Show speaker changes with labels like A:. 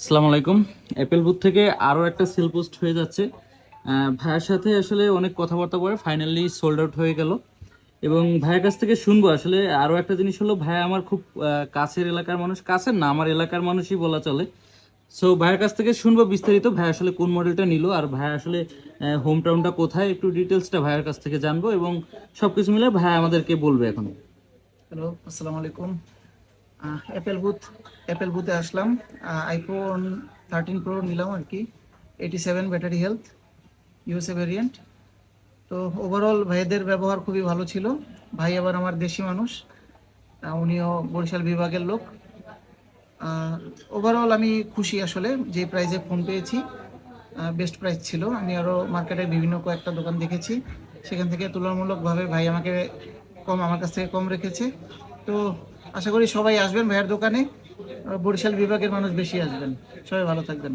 A: আসসালামু আলাইকুম। Apple booth থেকে আরও একটা সেল পোস্ট হয়ে যাচ্ছে। ভাইয়ের সাথে আসলে অনেক কথাবার্তা পরে ফাইনালি সোল্ড আউট হয়ে গেল। এবং ভাইয়ের কাছ থেকে শুনব, আসলে আরও একটা জিনিস হলো ভাই আমার খুব কাছের এলাকার মানুষ, কাছের না, আমার এলাকার মানুষই বলা চলে। সো ভাইয়ের কাছ থেকে শুনব বিস্তারিত ভাই আসলে কোন মডেলটা নিল, আর ভাই আসলে হোম টাউনটা কোথায়, একটু ডিটেলসটা ভাইয়ের কাছ থেকে জানব, এবং সব কিছু মিলে ভাই আমাদেরকে বলবে এখন।
B: হ্যালো আসসালামু আলাইকুম। অ্যাপেল বুথ অ্যাপেল বুথে আসলাম। আইফোন থার্টিন প্রো নিলাম আর কি। Eighty seven battery health USA variant তো ওভারঅল ভাইদের ব্যবহার খুবই ভালো ছিল। ভাই আবার আমার দেশি মানুষ। উনিও বরিশাল বিভাগের লোক। ওভারঅল আমি খুশি আসলে যে প্রাইজে ফোন পেয়েছি। বেস্ট প্রাইস ছিল। আমি আরও মার্কেটে বিভিন্ন কয়েকটা দোকান দেখেছি। সেখান থেকে তুলনামূলকভাবে ভাই আমাকে কম, আমার কাছ থেকে কম রেখেছে। তো আশা করি সবাই আসবেন ভাইয়ের দোকানে। বরিশাল বিভাগের মানুষ বেশি আসবেন। সবাই ভালো থাকবেন।